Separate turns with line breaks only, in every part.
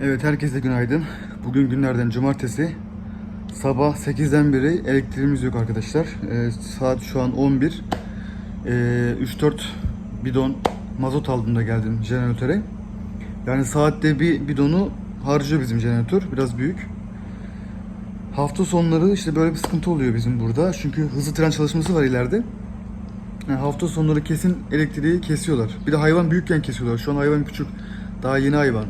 Evet herkese günaydın. Bugün günlerden cumartesi. Sabah 8'den beri elektriğimiz yok arkadaşlar. Ee, saat şu an 11. Ee, 3-4 bidon mazot aldım da geldim jeneratöre. Yani saatte bir bidonu harcıyor bizim jeneratör. Biraz büyük. Hafta sonları işte böyle bir sıkıntı oluyor bizim burada. Çünkü hızlı tren çalışması var ileride. Yani hafta sonları kesin elektriği kesiyorlar. Bir de hayvan büyükken kesiyorlar. Şu an hayvan küçük. Daha yeni hayvan.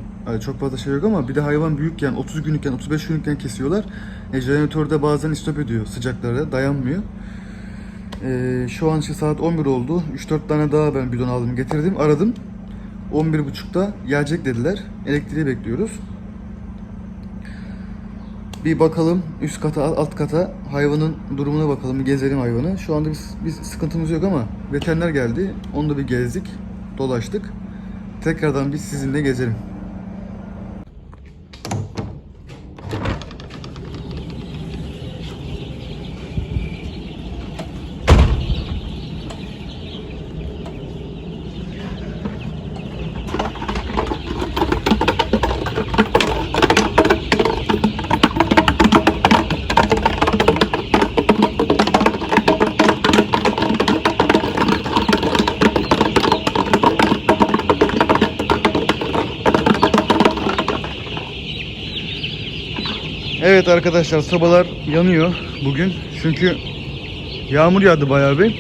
Çok fazla şey yok ama bir de hayvan büyükken 30 günlükken 35 günlükken kesiyorlar. E, jeneratörde bazen istop ediyor sıcaklara dayanmıyor. E, şu an işte saat 11 oldu. 3-4 tane daha ben bidon aldım getirdim aradım. 11.30'da gelecek dediler. Elektriği bekliyoruz. Bir bakalım üst kata alt kata hayvanın durumuna bakalım gezelim hayvanı. Şu anda biz, biz sıkıntımız yok ama veteriner geldi. Onu da bir gezdik, dolaştık. Tekrardan biz sizinle gezelim. Evet arkadaşlar sobalar yanıyor bugün. Çünkü yağmur yağdı bayağı bir.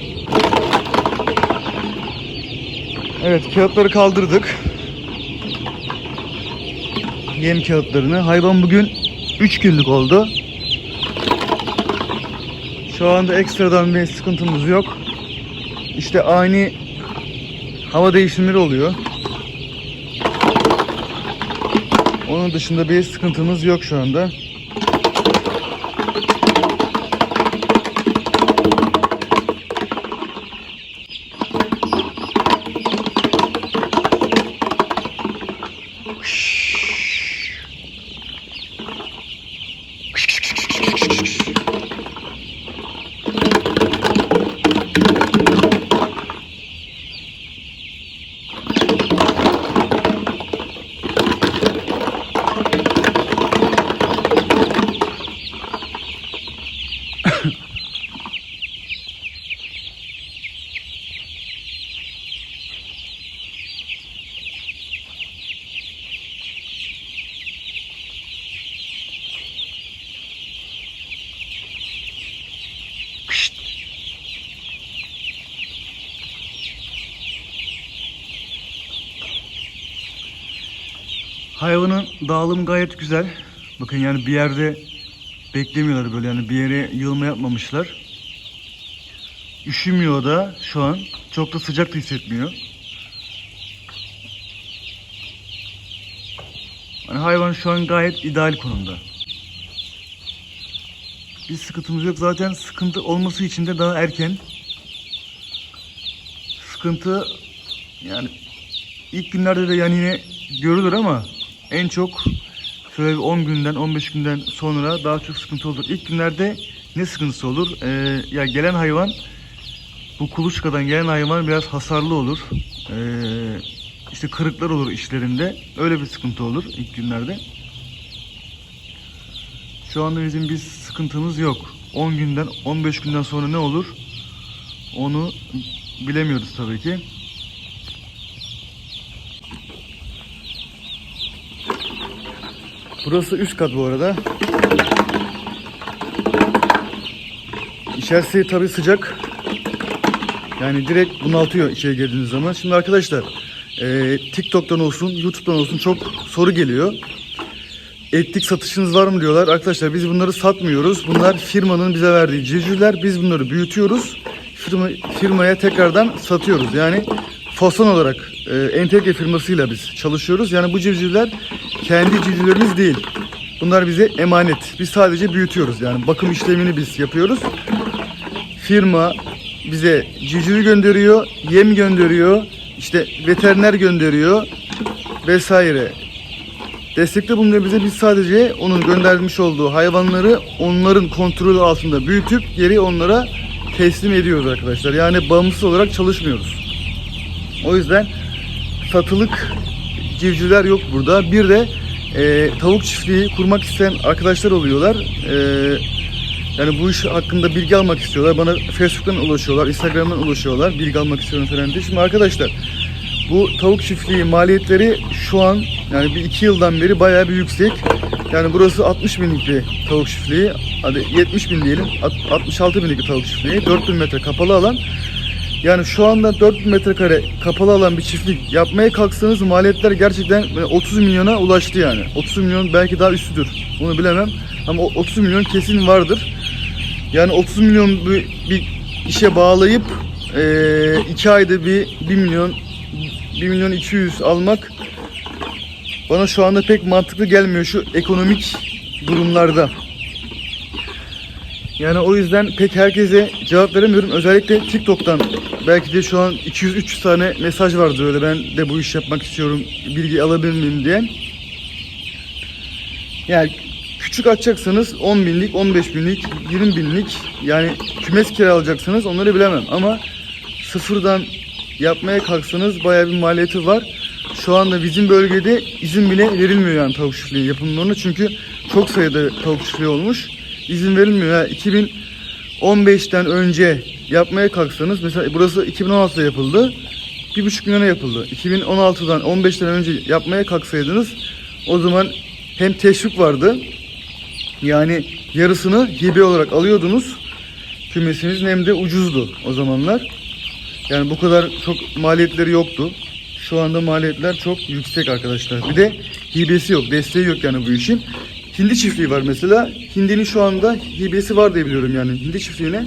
Evet kağıtları kaldırdık. Yem kağıtlarını. Hayvan bugün 3 günlük oldu. Şu anda ekstradan bir sıkıntımız yok. İşte ani hava değişimleri oluyor. Onun dışında bir sıkıntımız yok şu anda. Hayvanın dağılımı gayet güzel. Bakın yani bir yerde beklemiyorlar böyle yani bir yere yığılma yapmamışlar. Üşümüyor da şu an. Çok da sıcak da hissetmiyor. Yani hayvan şu an gayet ideal konumda. Bir sıkıntımız yok. Zaten sıkıntı olması için de daha erken. Sıkıntı yani ilk günlerde de yani yine görülür ama en çok şöyle bir 10 günden 15 günden sonra daha çok sıkıntı olur. İlk günlerde ne sıkıntısı olur? Ee, ya gelen hayvan bu kuluçkadan gelen hayvan biraz hasarlı olur. Ee, işte kırıklar olur işlerinde. Öyle bir sıkıntı olur ilk günlerde. Şu anda bizim bir sıkıntımız yok. 10 günden 15 günden sonra ne olur? Onu bilemiyoruz tabii ki. Burası üst kat bu arada. İçerisi tabii sıcak. Yani direkt bunaltıyor içeri girdiğiniz zaman. Şimdi arkadaşlar e, TikTok'tan olsun, YouTube'dan olsun çok soru geliyor. Ettik satışınız var mı diyorlar. Arkadaşlar biz bunları satmıyoruz. Bunlar firmanın bize verdiği civcivler. Biz bunları büyütüyoruz. Firma, firmaya tekrardan satıyoruz. Yani fason olarak e, entegre firmasıyla biz çalışıyoruz. Yani bu civcivler kendi civcivlerimiz değil. Bunlar bize emanet. Biz sadece büyütüyoruz. Yani bakım işlemini biz yapıyoruz. Firma bize civcivi gönderiyor, yem gönderiyor, işte veteriner gönderiyor vesaire. Destekte bulunuyor bize. Biz sadece onun göndermiş olduğu hayvanları onların kontrolü altında büyütüp geri onlara teslim ediyoruz arkadaşlar. Yani bağımsız olarak çalışmıyoruz. O yüzden satılık civcivler yok burada. Bir de e, tavuk çiftliği kurmak isteyen arkadaşlar oluyorlar. E, yani bu iş hakkında bilgi almak istiyorlar. Bana Facebook'tan ulaşıyorlar, Instagram'dan ulaşıyorlar. Bilgi almak istiyorum falan diye. Şimdi arkadaşlar bu tavuk çiftliği maliyetleri şu an yani bir iki yıldan beri bayağı bir yüksek. Yani burası 60 binlik bir tavuk çiftliği. Hadi 70 bin diyelim. Alt- 66 binlik bir tavuk çiftliği. 4000 metre kapalı alan. Yani şu anda 4000 metrekare kapalı alan bir çiftlik yapmaya kalksanız maliyetler gerçekten böyle 30 milyona ulaştı yani. 30 milyon belki daha üstüdür. Onu bilemem. Ama o 30 milyon kesin vardır. Yani 30 milyon bir, bir işe bağlayıp 2 ayda bir 1 milyon 1 milyon 200 almak bana şu anda pek mantıklı gelmiyor şu ekonomik durumlarda. Yani o yüzden pek herkese cevap veremiyorum. Özellikle TikTok'tan belki de şu an 200-300 tane mesaj vardır öyle ben de bu iş yapmak istiyorum bilgi alabilir miyim diyen. Yani küçük açacaksanız 10 binlik, 15 binlik, 20 binlik yani kümes kiralayacaksanız onları bilemem ama sıfırdan yapmaya kalksanız bayağı bir maliyeti var. Şu anda bizim bölgede izin bile verilmiyor yani tavuk çiftliği yapımlarına çünkü çok sayıda tavuk çiftliği olmuş. İzin verilmiyor. Ya 2015'ten önce yapmaya kalksanız mesela burası 2016'da yapıldı. 1,5 milyona yapıldı. 2016'dan 15'ten önce yapmaya kalksaydınız o zaman hem teşvik vardı yani yarısını hibe olarak alıyordunuz kümesinizin hem de ucuzdu o zamanlar. Yani bu kadar çok maliyetleri yoktu. Şu anda maliyetler çok yüksek arkadaşlar. Bir de hibesi yok, desteği yok yani bu işin. Hindi çiftliği var mesela. Hindinin şu anda hibesi var diye biliyorum yani. Hindi çiftliğine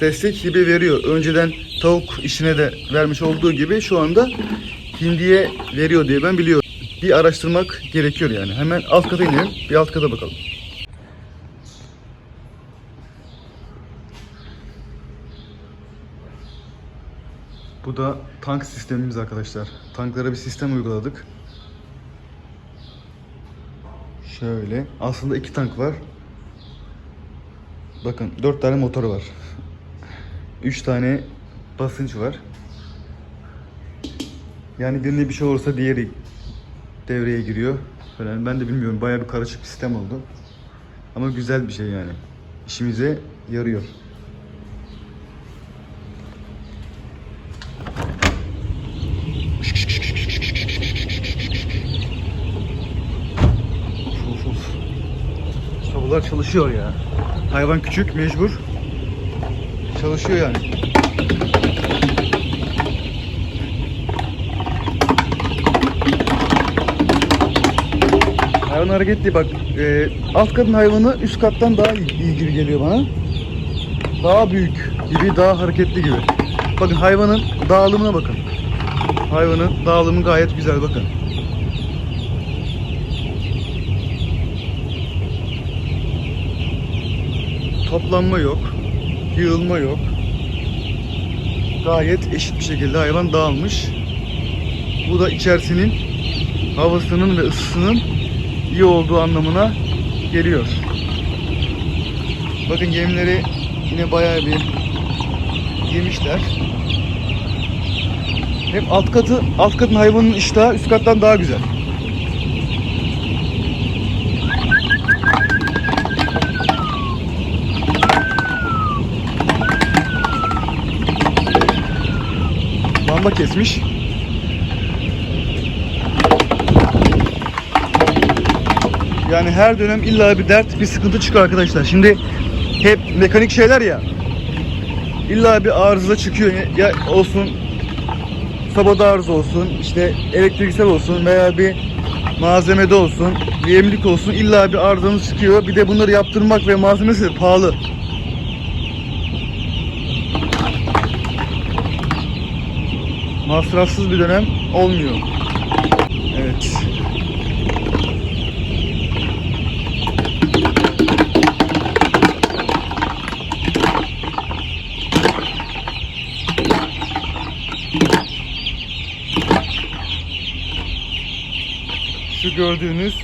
destek hibe veriyor. Önceden tavuk işine de vermiş olduğu gibi şu anda hindiye veriyor diye ben biliyorum. Bir araştırmak gerekiyor yani. Hemen alt kata inelim. Bir alt kata bakalım. Bu da tank sistemimiz arkadaşlar. Tanklara bir sistem uyguladık. Şöyle. Aslında iki tank var. Bakın dört tane motoru var. Üç tane basınç var. Yani birine bir şey olursa diğeri devreye giriyor. Falan. Ben de bilmiyorum. Bayağı bir karışık bir sistem oldu. Ama güzel bir şey yani. İşimize yarıyor. Sobalar çalışıyor ya. Hayvan küçük mecbur. Çalışıyor yani. Hayvan hareketli bak. E, alt katın hayvanı üst kattan daha iyi gibi geliyor bana. Daha büyük gibi, daha hareketli gibi. Bakın hayvanın dağılımına bakın. Hayvanın dağılımı gayet güzel bakın. Toplanma yok. Yığılma yok. Gayet eşit bir şekilde hayvan dağılmış. Bu da içerisinin havasının ve ısısının iyi olduğu anlamına geliyor. Bakın yemleri yine bayağı bir yemişler. Hep alt katı, alt katın hayvanın iştahı üst kattan daha güzel. Lamba kesmiş. Yani her dönem illa bir dert, bir sıkıntı çıkıyor arkadaşlar. Şimdi hep mekanik şeyler ya. İlla bir arıza çıkıyor. Ya olsun sabada arıza olsun, işte elektriksel olsun veya bir malzemede olsun, yemlik olsun illa bir arızamız çıkıyor. Bir de bunları yaptırmak ve malzemesi pahalı. Masrafsız bir dönem olmuyor. Evet. Şu gördüğünüz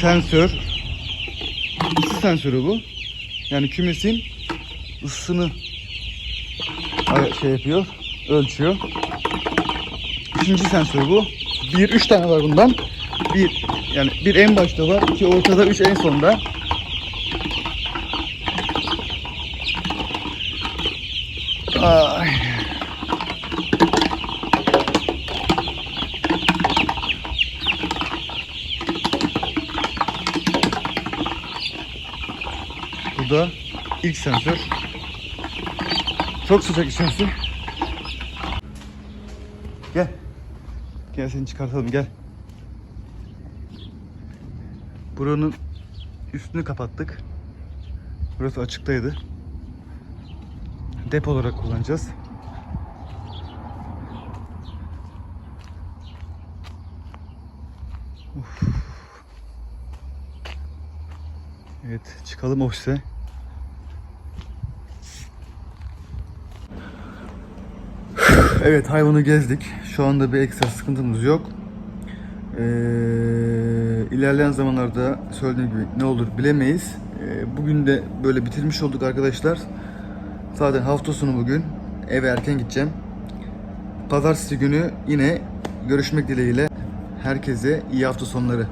sensör ısı sensörü bu. Yani kümesin ısısını ay- şey yapıyor, ölçüyor. İkinci sensör bu. Bir, üç tane var bundan. Bir yani bir en başta var, iki ortada, üç en sonda. Ay. Bu da ilk sensör. Çok sıcak içerisi. Gel. Gel seni çıkartalım gel. Buranın üstünü kapattık. Burası açıktaydı. Depo olarak kullanacağız. Uf. Evet çıkalım ofise. Evet hayvanı gezdik. Şu anda bir ekstra sıkıntımız yok. Ee, ilerleyen zamanlarda söylediğim gibi ne olur bilemeyiz. Ee, bugün de böyle bitirmiş olduk arkadaşlar. Zaten hafta sonu bugün. Eve erken gideceğim. Pazartesi günü yine görüşmek dileğiyle. Herkese iyi hafta sonları.